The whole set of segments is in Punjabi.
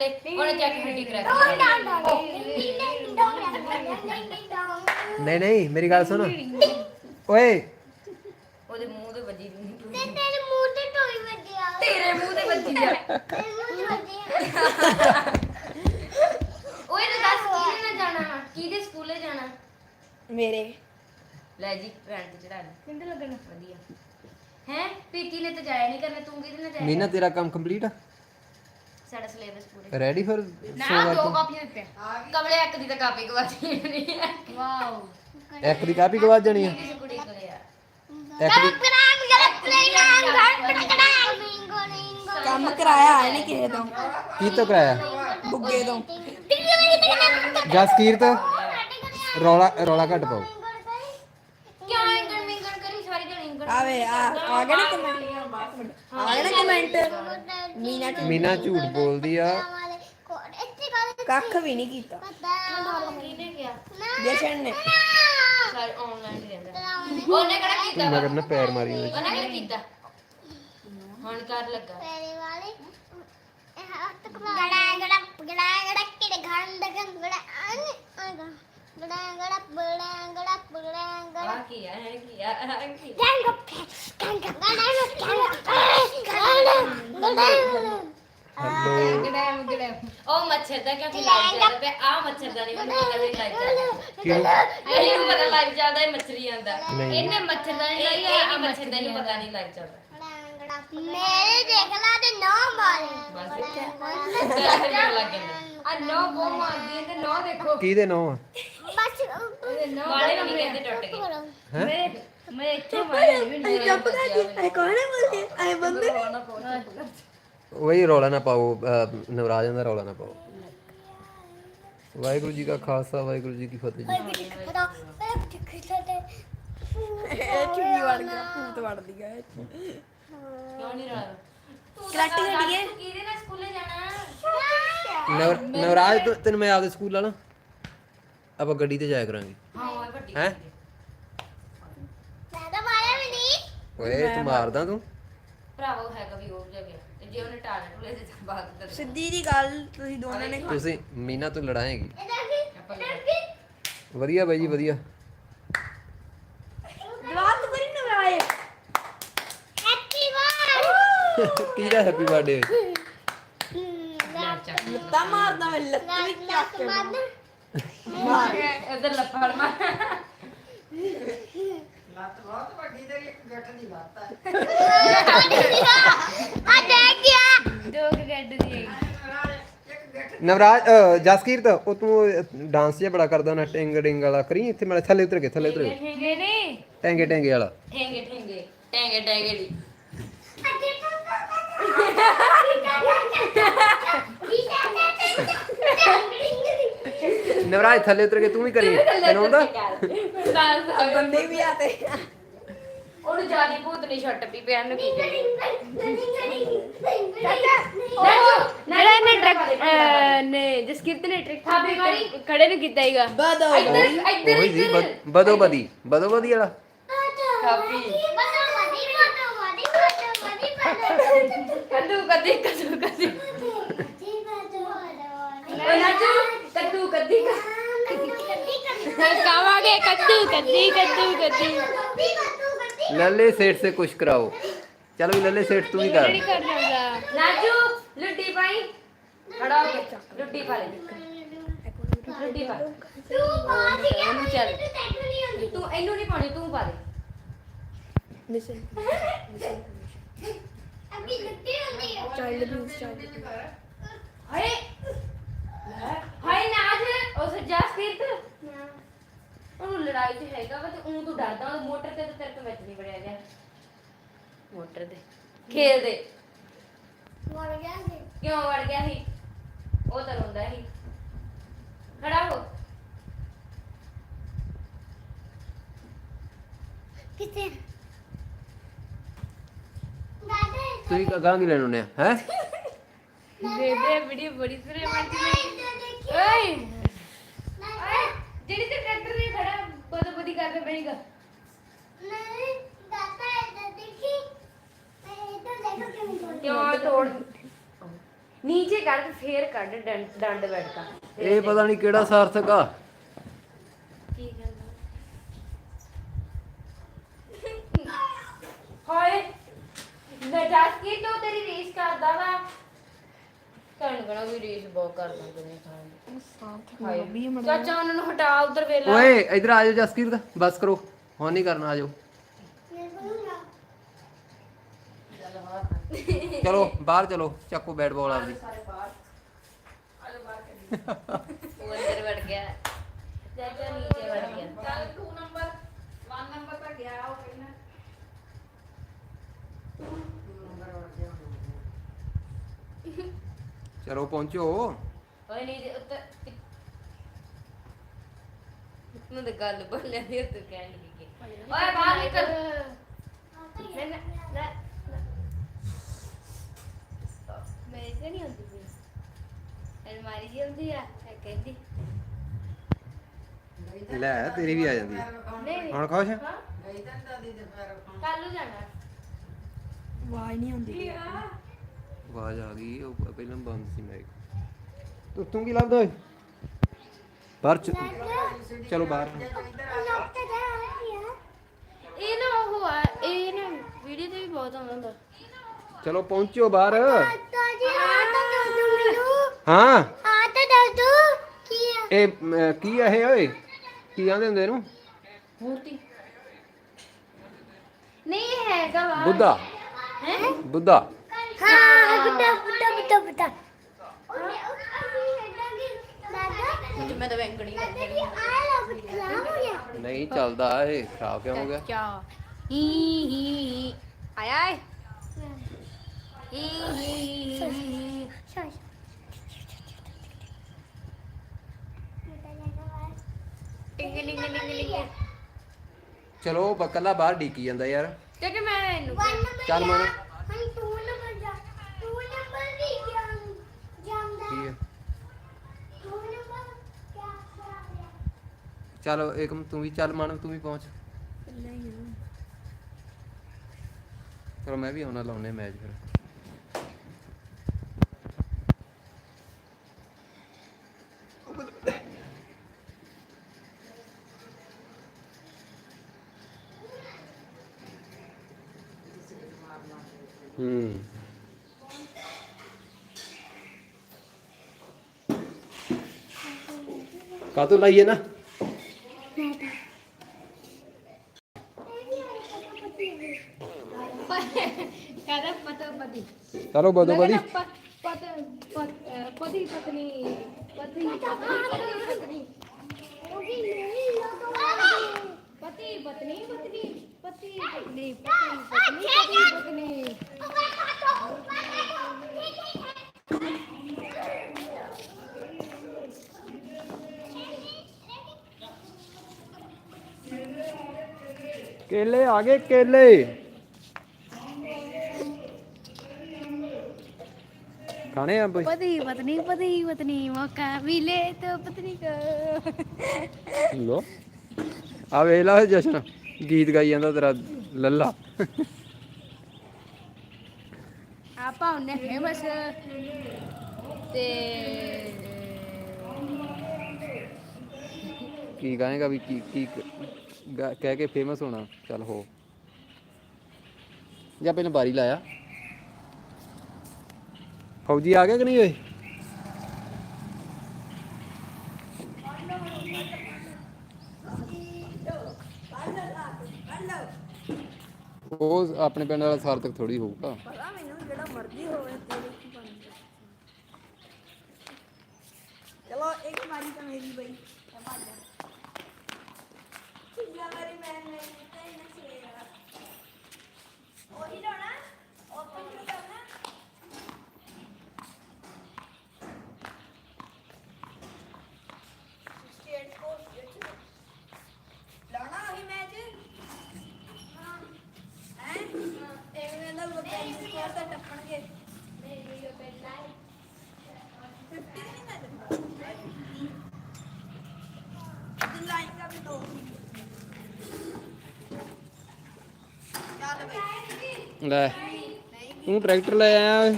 ਉਹਨੇ ਚੱਕ ਹੱਡੀ ਕਰਾ ਨਹੀਂ ਨਹੀਂ ਮੇਰੀ ਗੱਲ ਸੁਣ ਓਏ ਉਹਦੇ ਮੂੰਹ ਤੇ ਵੱਜੀ ਨਹੀਂ ਤੇਰੇ ਮੂੰਹ ਤੇ ਟੋਈ ਵੱਜਿਆ ਤੇਰੇ ਮੂੰਹ ਤੇ ਵੱਜੀ ਆ ਓਏ ਤੇ ਦੱਸ ਕਿਹਦੇ ਨਾਲ ਜਾਣਾ ਵਾ ਕਿਹਦੇ ਸਕੂਲੇ ਜਾਣਾ ਮੇਰੇ ਲੈ ਜੀ ਰੈਂਟ ਚੜਾ ਲੈ ਕਿੰਨੇ ਲੱਗਣਾ ਵਧੀਆ ਹੈ ਪੀਟੀ ਨੇ ਤਾਂ ਜਾਇਆ ਨਹੀਂ ਕਰਨਾ ਤੂੰ ਕਿਹਦੇ ਨਾਲ ਜਾਇਆ ਮੀਨਾ ਤੇਰਾ ਕੰਮ ਕੰਪਲੀਟ ਆ ਸਾਡਾ ਸਿਲੇਬਸ ਪੂਰੇ। ਰੈਡੀ ਫਿਰ? ਨਾ ਦੋ ਕਾਪੀਆਂ ਦਿੱਤੇ ਕਮਲੇ ਇੱਕ ਦੀ ਤਾਂ ਕਾਪੀ ਗਵਾਚੀ ਨਹੀਂ ਹੈ ਵਾਓ। ਇੱਕ ਦੀ ਕਾਪੀ ਗਵਾ ਜਾਣੀ ਆ। ਕਿਸੇ ਕੁੜੀ ਕੋਲੇ ਆ। ਇੱਕ ਦੀ ਕੰਮ ਕਰਾਇਆ ਹੈ ਨਹੀਂ ਕਿਸੇ ਤੋਂ। ਕੀ ਤੋਂ ਕਰਾਇਆ? ਬੁੱਗੇ ਤੋਂ। ਜਸਕੀਰਤ ਰੌਲਾ ਰੌਲਾ ਘੱਟ ਪਾਓ ਕਿਉਂ ਇੰਗਣ ਮਿੰਗਣ ਕਰੀ ਸਾਰੀ ਜਣੀ ਇੰਗਣ ਆਵੇ ਆ ਆ ਗਿਆ ਨਾ ਕਮੈਂਟ ਆ ਗਿਆ ਨਾ ਕਮੈਂਟ ਮੀਨਾ ਚ ਮੀਨਾ ਝੂਠ ਬੋਲਦੀ ਆ। ਇੱਥੇ ਗੱਲ ਕੱਖ ਵੀ ਨਹੀਂ ਕੀਤਾ। ਪਤਾ ਕਿਹਨੇ ਗਿਆ ਜਸ਼ਨ ਨੇ। ਸਾਰੇ ਆਨਲਾਈਨ ਰਹਿੰਦਾ ਉਹਨੇ ਕਿਹੜਾ ਕੀਤਾ? ਮੈਂ ਕਰਨਾ ਪੈਰ ਮਾਰੀ। ਉਹਨੇ ਕਿਹੜਾ ਕੀਤਾ? ਹੁਣ ਕਰ ਲੱਗਾ। ਤੇਰੇ ਵਾਲੇ ਇਹ ਹੱਥ ਕਮਾ ਗੜਾ ਗੜਾ ਗੜਾ ਗੜਾ ਕਿੜੇ ਘੰਡ ਗੜਾ ਆਨੇ ਆਗਾ ਹੈਲੋ। ਗੜੈਮ ਗੜੈਮ। ਉਹ ਮੱਛਰ ਦਾ ਕਿਉਂ ਲਾਈਵ ਚੱਲਦਾ ਪਿਆ? ਆ ਮੱਛਰ ਦਾ ਨਹੀਂ ਮੈਨੂੰ ਪਤਾ ਨਹੀਂ ਲਾਈਵ ਚੱਲਦਾ ਕਿਉਂ ਇਹਨੂੰ ਪਤਾ ਲਾਈਵ ਚੱਲਦਾ ਇਹ ਮੱਛਰੀ ਆਂਦਾ। ਨਹੀਂ। ਇਹਨੇ ਮੱਛਰ ਦਾ ਨਹੀਂ ਲਾਈਆ ਆ ਮੱਛਰ ਦਾ ਨਹੀਂ ਪਤਾ ਨਹੀਂ ਲਾਈਵ ਚੱਲਦਾ। ਮੇਰੇ ਦੇਖ ਲਾ ਤੇ ਨੌ ਮਾਰੇ ਬਸ। ਚੱਲ ਲੱਗ ਗਿਆ। ਆ ਨੋ ਬੋ ਮਾਰਦੀ ਤੇ ਨੋ ਦੇਖੋ। ਕਿਹਦੇ ਨੋ ਆ? ਬਸ ਵਾਲੇ ਵੀ ਕਹਿੰਦੇ ਟੁੱਟ ਗਏ। ਹੈ? ਮੈਂ ਇੱਥੇ ਮਾਰਿਆ ਵੀ ਚੁੱਪ ਕਰ। ਜੀ ਐ ਕੌਣ ਹੈ ਬੋਲਦੇ? ਐ ਬੰਦੇ ਵਹੀ ਰੌਲਾ ਨਾ ਪਾਓ ਅਹ, ਨਵਰਾਜਾਂ ਦਾ ਰੌਲਾ ਨਾ ਪਾਓ। ਵਾਹਿਗੁਰੂ ਜੀ ਕਾ ਖਾਲਸਾ ਵਾਹਿਗੁਰੂ ਜੀ ਕੀ ਫਤਿਹ ਜੀ। ਪਤਾ ਪਹਿਲਾਂ ਟਿੱਕੀ ਤੇ ਇਹ ਚੁੰਨੀ ਵੜ ਗਿਆ ਭੂਤ ਵੜਦੀ ਆ ਕਿਉਂ ਨਹੀਂ ਰਹਾ ਕਰਾਟੀ ਹੱਡੀ ਹੈ। ਕਿਹਦੇ ਨਾਲ ਸਕੂਲੇ ਜਾਣਾ? ਨਵ- ਨਵਰਾਜ ਤੂੰ- ਤੈਨੂੰ ਮੈਂ ਆਪਦੇ ਸਕੂਲ ਵਾਲਾ ਆਪਾਂ ਗੱਡੀ ਤੇ ਜਾਇਆ ਕਰਾਂਗੇ। ਹਾਂ ਵੱਡੀ ਹੈ? ਮੈਂ ਤਾਂ ਮਾਰਿਆ ਵੀ ਨਹੀਂ ਓਏ ਤੂੰ ਮਾਰਦਾ ਤੂੰ। ਭਰਾਵਾ ਉਹ ਹੈਗਾ ਵੀ ਉਹ ਜਗ੍ਹਾ ਤੇ ਜੇ ਉਹਨੇ ਟਾਲੇ ਟੁਲੇ ਦੇ ਤਾਂ ਬਾਤ ਕਰ ਸਿੱਧੀ ਦੀ ਗੱਲ ਤੁਸੀਂ ਦੋਨਾਂ ਨੇ ਤੁਸੀਂ ਮੀਨਾ ਤੋਂ ਲੜਾਏਗੀ ਇਹਦਾ ਵਧੀਆ ਬਾਈ ਜੀ ਵਧੀਆ ਜਵਾਬ ਤਾਂ ਕਰੀ ਨਾ ਆਏ ਹੈਪੀ ਬਰਥਡੇ ਕਿਹਦਾ ਹੈਪੀ ਬਰਥਡੇ ਲੱਤਾਂ ਮਾਰਦਾ ਮੈਂ ਲੱਤ ਵੀ ਚੱਕ ਕੇ ਮਾਰ। ਇਧਰ ਲੱਫੜ ਮਾਰ। ਆ ਦੇਖ ਗਿਆ ਦੋ ਗੱਡ ਦੀ ਨਵਰਾਜ ਜਸਕੀਰਤ ਉਹ ਤੂੰ ਡਾਂਸ ਜਿਹਾ ਬੜਾ ਕਰਦਾ ਨਾ ਟਿੰਗ ਡਿੰਗ ਵਾਲਾ ਕਰੀ ਇੱਥੇ ਮੇਰੇ ਥੱਲੇ ਉਤਰ ਕੇ ਥੱਲੇ ਉਤਰ ਕੇ। ਟੈਂਗੇ ਟੈਂਗੇ ਵਾਲਾ। ਠੇਂਗੇ ਠੇਂਗੇ ਟੈਂਗੇ ਟੈਂਗੇ ਦੀ। ਨਵਰਾਜ ਥੱਲੇ ਉਤਰ ਕੇ ਤੂੰ ਵੀ ਕਰੀ ਤੈਨੂੰ ਆਉਂਦਾ? ਬੰਦੇ ਵੀ ਆਤੇ ਉਹਨੂੰ ਜਿਆਦੀ ਭੂਤ ਨਹੀਂ ਛੱਟ ਪੀ ਪਿਆ ਨੂੰ ਕੀ ਕਰੀ ਜਿਹੜਾ ਇਹਨੇ ਟਰੈਕ ਨੇ ਜਸਕੀਰਤ ਨੇ ਟਰੈਕ ਥਾਪੀ ਮਾਰੀ ਖੜੇ ਨੂੰ ਕੀਤਾ ਹੀਗਾ ਬਦੋ ਬਦੀ। ਬਦੋ ਬਦੀ ਵਾਲਾ। ਥਾਪੀ ਕੱਦੂ ਕਦੀ ਕੱਦੂ। ਕਦੀ ਕੱਦੂ ਕਾਵਾਂਗੇ ਕੱਦੂ ਕੱਦੀ ਕੱਦੂ ਕੱਦੀ। ਲੱਲੇ ਸੇਠ ਸੇ ਕੁਛ ਕਰਾਓ। ਚਲ ਵੀ ਲੱਲੇ ਸੇਠ ਤੂੰ ਹੀ ਕਰ। ਨਹੀਂ ਕਰ ਜਾਂਦਾ ਨਾਚੂ ਲੁੱਡੀ ਪਾਈ। ਖੜਾ ਹੋ ਕੇ ਲੁੱਡੀ ਪਾ ਲੈ। ਲੁੱਡੀ ਪਾ। ਤੂੰ ਇਹਨੂੰ ਨਹੀਂ ਪਾਉਣੀ ਤੂੰ ਪਾ ਦੇ। ਮਿਸ਼ਨ ਚਾਈਲਡ ਅਬਿਊਜ਼ ਚਾਈਲਡ ਹਾਏ ਹਾਏ ਨਾਚ ਉਹ ਸੱਜਾ ਸਕਿਰਤ ਉਹਨੂੰ ਲੜਾਈ ਤੇ ਹੈਗਾ ਵਾ ਤੇ ਉਹ ਤੂੰ ਡਰਦਾ ਉਹ ਮੋਟਰ ਤੇ ਤੇ ਤੇਰੇ ਤੋਂ ਵਿੱਚ ਨਹੀਂ ਵੜਿਆ ਗਿਆ। ਮੋਟਰ ਦੇ। ਖੇਲ ਦੇ। ਕਿਉਂ ਵੜ ਗਿਆ ਸੀ? ਉਹ ਤਾਂ ਰੋਂਦਾ ਸੀ। ਖੜਾ ਹੋ। ਕਿੱਥੇ? ਤੁਸੀਂ ਗਾਂ ਕੀ ਲੈਣ ਆ? ਹੈ? ਬੇਬੇ ਵੀਡੀਓ ਬੜੀ ਸਰੇ ਬਣਦੀ ਓਏ! ਜਿਹੜੀ ਤੇ ਟਰੈਕਟਰ ਦੇ ਖੜਾ ਬਦੋ ਬਦੀ ਕਰਦੇ ਪਏਗਾ। ਨਹੀਂ ਦਾਤਾ ਇੱਧਰ ਦੇਖੀ ਮੈਂ ਇੱਧਰ ਦੇਖੋ ਕਿਵੇਂ ਕਿਉਂ ਤੋੜ। ਨੀਚੇ ਕੱਢ ਫੇਰ ਕੱਢ ਡੰਡ ਬੈਠਾ ਇਹ ਪਤਾ ਨਹੀਂ ਕਿਹੜਾ ਸਾਰਥਕ ਆ। ਕੀ ਕਹਿੰਦਾ ਹਾਏ! ਨਜਾਸ ਕੀ ਤੂੰ ਤੇਰੀ ਰੀਸ ਕਰਦਾ ਵਾ? ਕਹਿਣ ਕਣਾ ਵੀ ਰੀਸ ਬਹੁਤ ਕਰਦਾ ਤੂੰ ਖਾਣ ਚਾਚਾ ਉਹਨਾਂ ਨੂੰ ਹਟਾ ਉਧਰ ਵੇਲਾ। ਓਏ ਇਧਰ ਆ ਜਾਓ ਜਸਕੀਰਤ ਬਸ ਕਰੋ। ਹੁਣ ਨਹੀਂ ਕਰਨਾ ਆ ਜਾਓ। ਚਲੋ ਬਾਹਰ ਚਲੋ ਚੱਕੋ ਬੈਟ ਬਾਲ ਆਪਦੀ ਉਹ ਅੰਦਰ ਵੜ ਗਿਆ ਚਾਚਾ ਨੀਚੇ ਵੜ ਗਿਆ ਚਲੋ ਪਹੁੰਚੋ ਓਏ ਨਹੀਂ ਉੱਤੇ ਨੂੰ ਤੇ ਗੱਲ ਬੋਲਿਆ ਦੀ ਤੂੰ ਕਹਿਣ ਲੱਗੀ ਓਏ ਬਾਹਰ ਨਿਕਲ ਮੈਂ ਮੇਰੇ ਤੇ ਨਹੀਂ ਹੁੰਦੀ ਵੀ ਅਲਮਾਰੀ ਜੀ ਹੁੰਦੀ ਆ ਇਹ ਕਹਿੰਦੀ ਲੈ ਤੇਰੀ ਵੀ ਆ ਜਾਂਦੀ ਹੈ। ਨਹੀਂ ਹੁਣ ਖੁਸ਼ ਆ? ਕੱਲ ਨੂੰ ਜਾਣਾ ਆਵਾਜ਼ ਨਹੀਂ ਆਉਂਦੀ ਆਵਾਜ਼ ਆ ਗਈ ਉਹ ਪਹਿਲਾਂ ਬੰਦ ਸੀ ਮਾਈਕ ਤੂੰ ਤੂੰ ਕੀ ਲੱਭਦਾ ਓਏ? ਬਾਹਰ ਚ- ਚਲੋ ਬਾਹਰ। ਇਹ ਨਾ ਉਹ ਆ ਇਹ ਨਾ ਵੀਡੀਓ ਤੇ ਵੀ ਬਹੁਤ ਆਉਂਦਾ। ਹੁੰਦਾ ਚਲੋ ਪਹੁੰਚੋ ਬਾਹਰ। ਤਾਂ ਜੀ ਆ ਤਾਂ ਦੱਸ ਦੋ ਮੈਨੂੰ ਹਾਂ। ਆ ਤਾਂ ਦੱਸ ਦੋ ਕੀ ਆ? ਇਹ ਅਮ, ਕੀ ਆ ਇਹ ਓਏ? ਕੀ ਆਂਦੇ ਹੁੰਦੇ ਇਹਨੂੰ? ਮੂਰਤੀ। ਨਹੀਂ ਇਹ ਹੈਗਾ ਵਾ। ਬੁੱਧਾ। ਹੈ? ਬੁੱਧਾ। ਹਾਂ ਮੈਂ ਤਾਂ ਨਹੀਂ ਚੱਲਦਾ ਇਹ ਖਰਾਬ ਕਿਉਂ ਹੋ ਗਿਆ? ਚਾ ਹੀ ਹੀ ਆਏ ਹੀ ਹੀ ਟਿੰਗ ਚਲੋ ਬ- ਕੱਲਾ ਬਾਹਰ ਡੀਕੀ ਜਾਂਦਾ ਯਾਰ। ਕਿਉਂਕਿ ਮੈਂ ਇਹਨੂੰ ਚੱਲ ਮਨ ਹਣ ਤੂੰ ਨੰਬਰ ਜਾ ਤੂੰ ਨੰਬਰ ਵੀ ਜਾਂ ਜਾਂਦਾ ਕੀ ਹੈ ਤੂੰ ਨੰਬਰ ਕਿਆ ਕਰਾ ਚਲ ਏਕਮ ਤੂੰ ਵੀ ਚੱਲ ਮਨ, ਤੂੰ ਵੀ ਪਹੁੰਚ। ਚਲੋ ਮੈਂ ਵੀ ਆਉਣਾ, ਲਾਉਣੇ ਮੈਚ ਫਿਰ। ਹੂੰ। ਕਾਤੋਂ ਲਾਈਏ ਨਾ ਕਹਦਾ ਪਤਾ ਪਤੀ ਚਲੋ ਬਦੋ ਬਦੀ ਪਤੀ ਪਤਨੀ ਪਤੀ ਪਤਨੀ ਉਹਦੀ ਨਹੀਂ ਲੋਟੋ ਪਤੀ ਪਤਨੀ ਪਤਨੀ ਪਤੀ ਪਤਨੀ ਪਤੀ ਪਤਨੀ ਪਤੀ ਪਤਨੀ ਕੇਲੇ ਆ ਗਏ ਕੇਲੇ ਪੁਰਾਣੇ ਆ ਬਈ? ਪਤੀ ਪਤਨੀ ਪਤੀ ਪਤਨੀ ਮੌਕਾ ਮਿਲੇ ਤਾਂ ਪਤਨੀ ਕੋ। ਲੋ ਆ ਵੇਖ ਲਾ ਜਸ਼ਨ ਗੀਤ ਗਾਈ ਜਾਂਦਾ ਤੇਰਾ ਲੱਲਾ। ਆਪਾਂ ਉਹਨੇ ਫੇਮਸ ਤੇ ਕੀ ਗਾਏਗਾ ਵੀ ਕੀ ਕੀ ਕਹਿ ਕੇ ਫੇਮਸ ਹੋਣਾ? ਚੱਲ ਹੋ। ਜਾਂ ਪਹਿਲਾਂ ਬਾਰੀ ਲਾਇਆ? ਫੌਜੀ ਆ ਗਿਆ ਕਿ ਨਹੀਂ ਓਏ? ਉਹ ਆਪਣੇ ਪਿੰਡ ਵਾਲਾ ਸਾਰਥਕ ਥੋੜੀ ਹੋਊਗਾ। ਪਤਾ ਮੈਨੂੰ ਜਿਹੜਾ ਮਰਜ਼ੀ ਹੋਵੇ ਤੇਰੇ ਕੀ। ਬਣਦਾ ਚਲੋ, ਇੱਕ ਵਾਰੀ ਤਾਂ ਮੇਰੀ ਬਈ। ਲੈ। ਤੂੰ ਟਰੈਕਟਰ ਲੈ ਆਇਆ ਓਏ।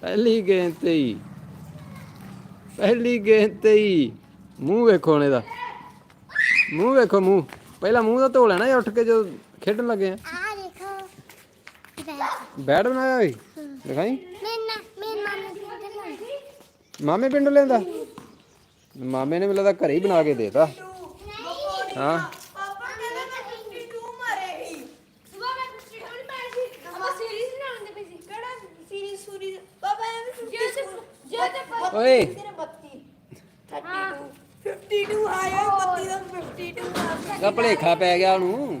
ਪਹਿਲੀ ਗੇਂਦ ਤੇ ਹੀ। ਪਹਿਲੀ ਗੇਂਦ ਤੇ ਹੀ। ਮੂੰਹ ਵੇਖੋ ਨੇ ਦਾ। ਮੂੰਹ ਵੇਖੋ ਮੂੰਹ। ਪਹਿਲਾਂ ਮੂੰਹ ਦਾ ਧੋ ਲੈਣਾ ਉੱਠ ਕੇ ਜਦੋਂ ਖੇਡਣ ਲੱਗੇ ਆ। ਆ ਦੇਖੋ। ਬੈਟ ਬਣਾਇਆ ਓਏ। ਦਿਖਾਈ। ਮੇਰੇ ਨਾਲ ਮੇਰੇ ਮਾਮੇ ਪਿੰਡ ਲੈਂਦਾ। ਲੈਂਦਾ। ਮਾਮੇ ਨੇ ਮੈਨੂੰ ਲੱਗਦਾ ਘਰੇ ਹੀ ਬਣਾ ਕੇ ਦੇਤਾ। ਹਾਂ। ਪਾਪਾ ਕਹਿੰਦਾ ਮੈਂ 52 ਮਾਰੇਗੀ ਸੁਬਾ ਮੈਂ 52 ਨਹੀਂ ਪਾਈ ਸੀ ਆਪਾਂ ਸੀਰੀਜ਼ ਨਾ ਹੁੰਦੇ ਪਈ ਸੀ ਕਿਹੜਾ ਸੀਰੀਜ਼ ਸੂਰੀ ਪਾਪਾ ਐਵੇਂ ਜੇ ਤੇ ਜੇ ਤੇ ਪ- ਓਏ ਤੇਰੇ 32 32 52 ਆਇਆ 32 ਦਾ 52 ਆ ਭਲੇਖਾ ਪੈ ਗਿਆ ਉਹਨੂੰ।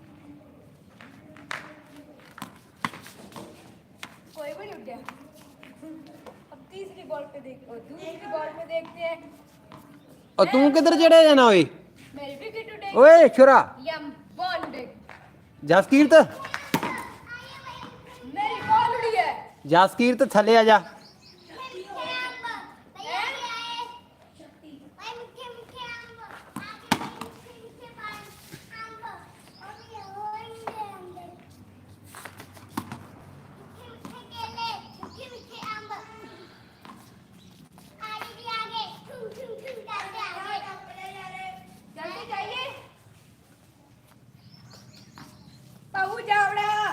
भी नहीं अब तीसरी बॉल पे दूसरी बॉल देखते हैं। और तू किधर चढ़े जाना ओए मेरी ओए छोरा। यम बॉल तो मेरी बॉल उड़ी है। तो थले आ जा।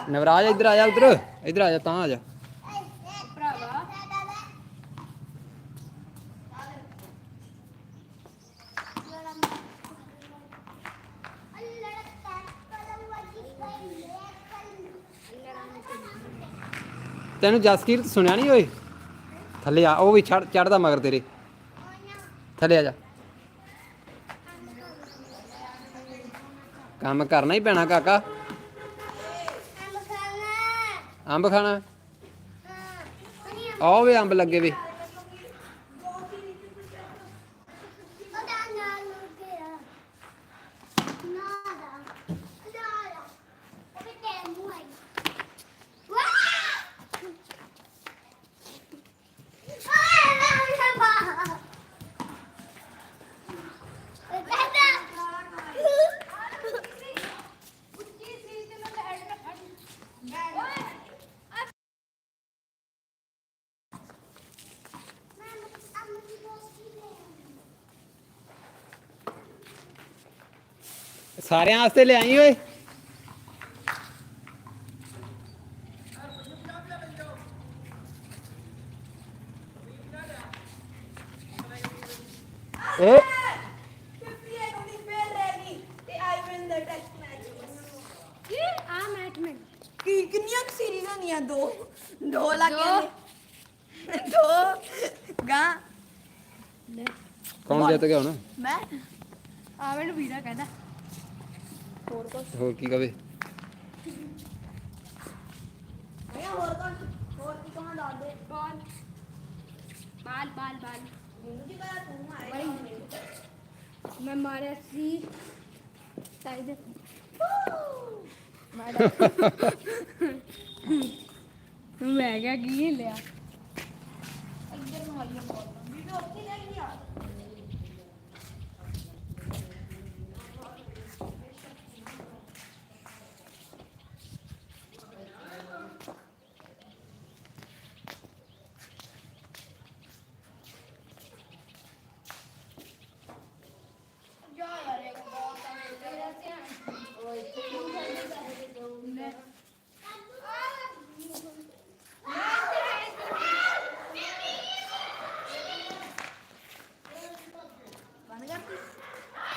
ਨਵਰਾਜ ਇੱਧਰ ਆ ਜਾ ਉੱਧਰ, ਇੱਧਰ ਆ ਜਾ, ਤਾਂ ਆ ਜਾ। ਭਰਾਵਾ ਤੈਨੂੰ ਜਸਕੀਰਤ ਸੁਣਿਆ ਨਹੀਂ ਓਏ? ਥੱਲੇ ਆ, ਉਹ ਵੀ ਚੜ ਚੜਦਾ ਮਗਰ ਤੇਰੇ। ਥੱਲੇ ਆ ਜਾ। ਕੰਮ ਕਰਨਾ ਹੀ ਪੈਣਾ ਕਾਕਾ। ਅੰਬ ਖਾਣਾ? ਆਓ ਵੇ ਅੰਬ ਲੱਗੇ ਵੇ। ਸਾਰਿਆਂ ਵਾਸਤੇ ਲਿਆਈ ਓਏ। ਏ। 58 only fair rally ਤੇ I win the test match ਆ ਮੈਚ ਮੈਂ ਕੀ ਕਿੰਨੀਆਂ ਸੀਰੀਜ਼ ਦੋ। ਦੋ ਲੱਗੇ ਨੇ। ਦੋ। ਗਾ। ਕੌਣ ਜਿੱਤ ਗਿਆ ਹੁਣ? ਮੈਂ? ਆ ਮੈਨੂੰ ਵੀਰਾ ਕਹਿੰਦਾ। ਹੋਰ ਕੀ ਕਵੇ? ਮੈਂ ਹੋਰ ਕੌਣ? ਹੋਰ ਕੀ ਕਹਾਂ ਦੱਸ ਦੇ? ਬਾਲ ਬਾਲ ਬਾਲ ਬਾਲ। ਮੈਨੂੰ ਕੀ ਪਤਾ ਤੂੰ ਮਾਰੇ ਮੈਂ ਮਾਰਿਆ ਸੀ ਸਾਈਡ ਮੈਂ ਕਿਹਾ ਕੀ ਲਿਆ?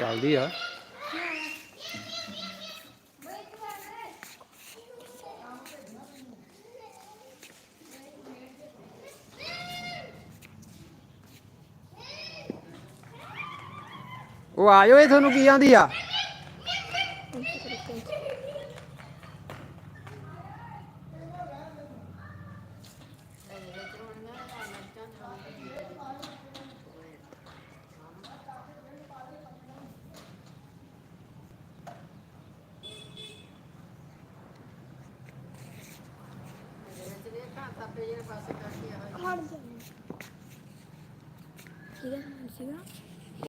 ਚੱਲਦੀ ਆ। ਉਹ ਆਇਓ ਇਹ ਤੁਹਾਨੂੰ ਕੀ ਆਂਦੀ ਆ?